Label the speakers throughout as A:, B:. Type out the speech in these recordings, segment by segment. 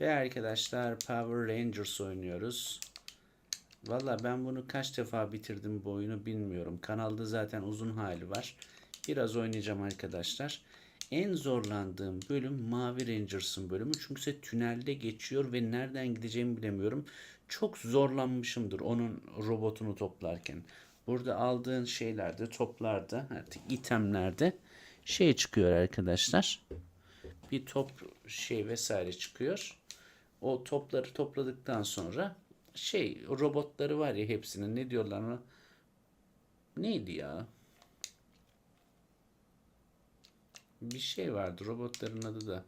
A: Ve arkadaşlar Power Rangers oynuyoruz. Valla ben bunu kaç defa bitirdim bu oyunu bilmiyorum. Kanalda zaten uzun hali var. Biraz oynayacağım arkadaşlar. En zorlandığım bölüm Mavi Rangers'ın bölümü. Çünkü tünelde geçiyor ve nereden gideceğimi bilemiyorum. Çok zorlanmışımdır onun robotunu toplarken. Burada aldığın şeylerde, toplarda, artık itemlerde şey çıkıyor arkadaşlar. Bir top şey vesaire çıkıyor. O topları topladıktan sonra şey robotları var ya hepsinin ne diyorlar ona? Neydi ya? Bir şey vardı robotların adı da.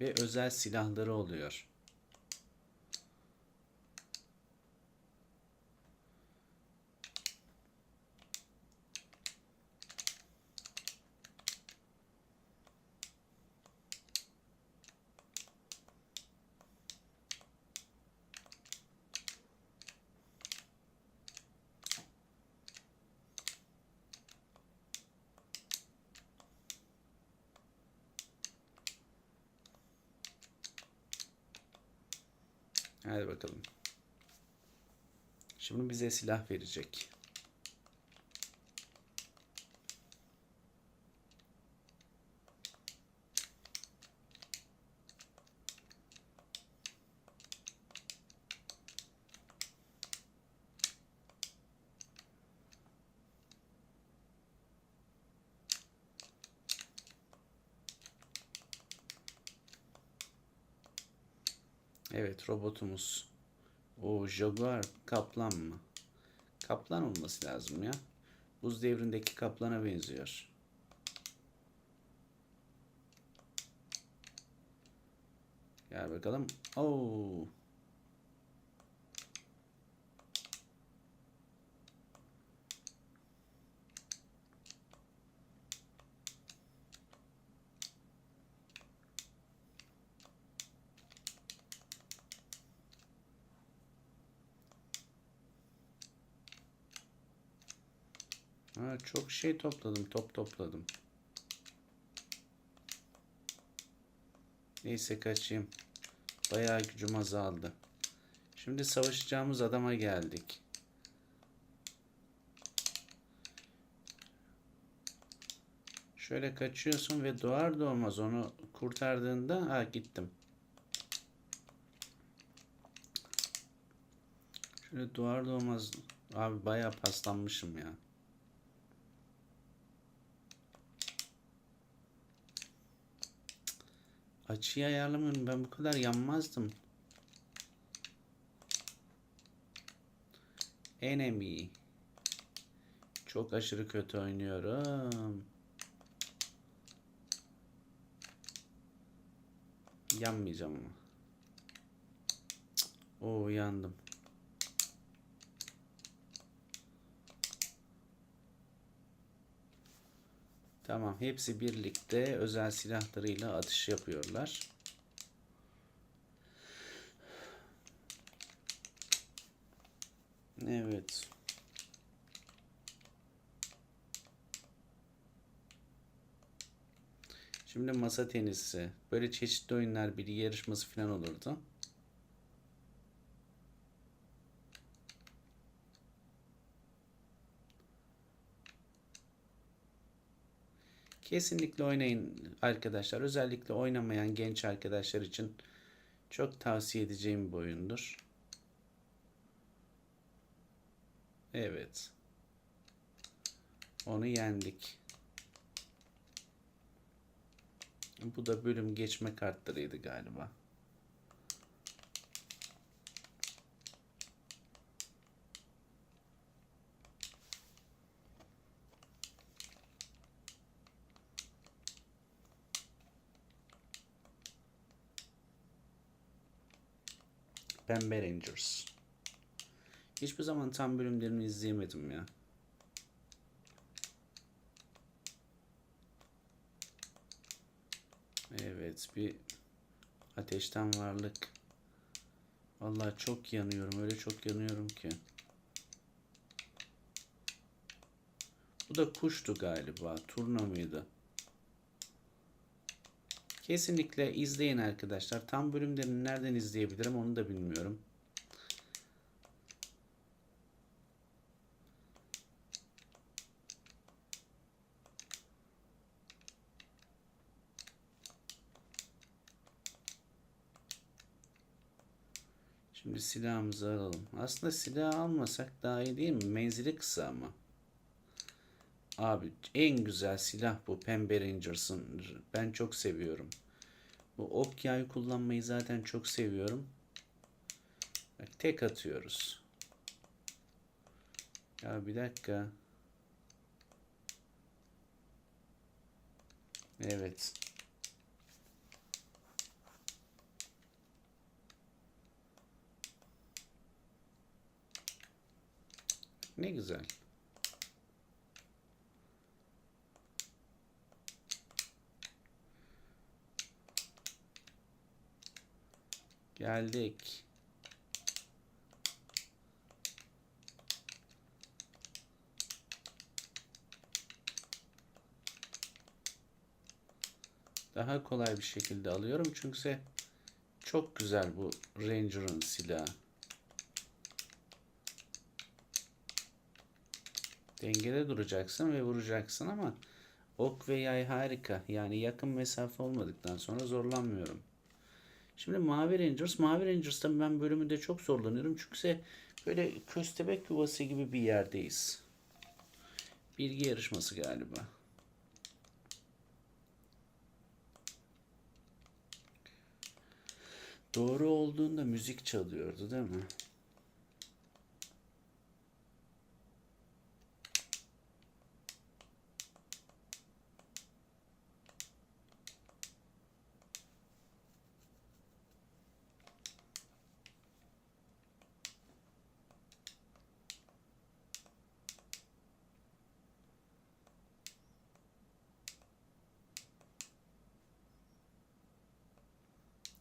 A: Ve özel silahları oluyor. Hadi bakalım. Şimdi bize silah verecek. Evet robotumuz. O Jaguar kaplan mı? Kaplan olması lazım ya. Buz devrindeki kaplana benziyor. Gel bakalım. Oo. Çok şey topladım, top topladım. Neyse kaçayım. Bayağı gücüm azaldı. Şimdi savaşacağımız adama geldik. Şöyle kaçıyorsun ve doğar doğmaz onu kurtardığında ha gittim. Şöyle doğar doğmaz abi bayağı paslanmışım ya. Açıyı ayarlamıyorum. Ben bu kadar yanmazdım. Enemy. Çok aşırı kötü oynuyorum. Yanmayacağım ama. Oo yandım. Tamam, hepsi birlikte özel silahlarıyla atış yapıyorlar. Evet. Şimdi masa tenisi. Böyle çeşitli oyunlar bir yarışması falan olurdu. Kesinlikle oynayın arkadaşlar. Özellikle oynamayan genç arkadaşlar için çok tavsiye edeceğim bir oyundur. Evet. Onu yendik. Bu da bölüm geçme kartlarıydı galiba. Pembe Rangers. Hiçbir zaman tam bölümlerini izleyemedim ya. Evet bir ateşten varlık. Vallahi çok yanıyorum. Öyle çok yanıyorum ki. Bu da kuştu galiba. Turna mıydı? Kesinlikle izleyin arkadaşlar. Tam bölümlerini nereden izleyebilirim onu da bilmiyorum. Şimdi silahımızı alalım. Aslında silah almasak daha iyi değil mi? Menzili kısa ama. Abi en güzel silah bu Pembe Rangers'ın. Ben çok seviyorum. Bu ok yay kullanmayı zaten çok seviyorum. Bak tek atıyoruz. Ya bir dakika. Evet. Ne güzel. Geldik. Daha kolay bir şekilde alıyorum çünkü çok güzel bu Ranger'ın silahı. Dengede duracaksın ve vuracaksın ama ok ve yay harika. Yani yakın mesafe olmadıktan sonra zorlanmıyorum. Şimdi Mavi Rangers. Mavi Rangers'ta ben bölümünde çok zorlanıyorum. Çünkü böyle köstebek yuvası gibi bir yerdeyiz. Bilgi yarışması galiba. Doğru olduğunda müzik çalıyordu değil mi?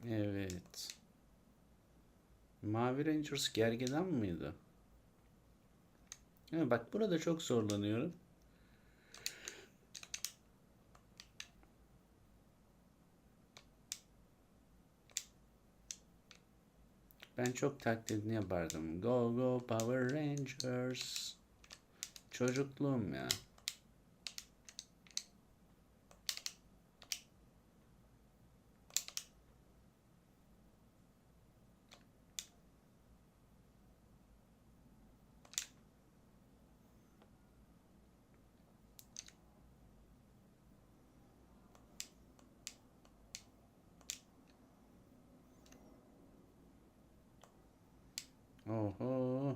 A: Evet. Mavi Rangers gergedan mıydı? Evet, bak burada çok zorlanıyorum. Ben çok taklidini yapardım. Go go Power Rangers. Çocukluğum ya. Oho.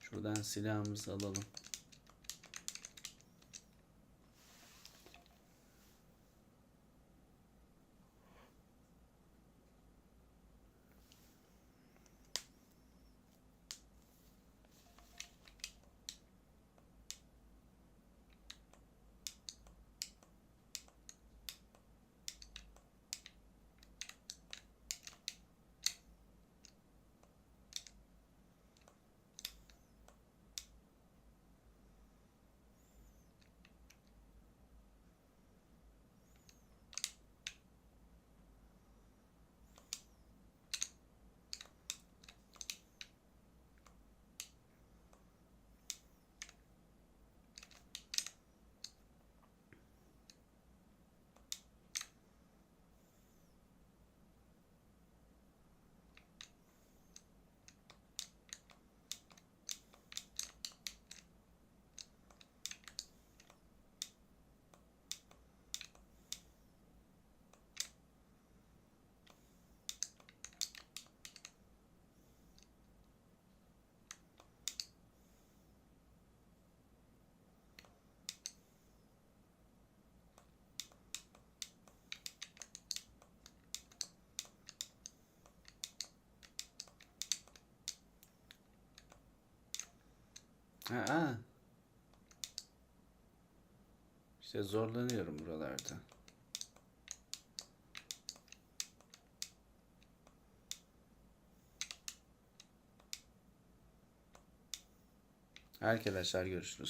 A: Şuradan silahımızı alalım. Ha. İşte zorlanıyorum buralarda. Arkadaşlar görüşürüz.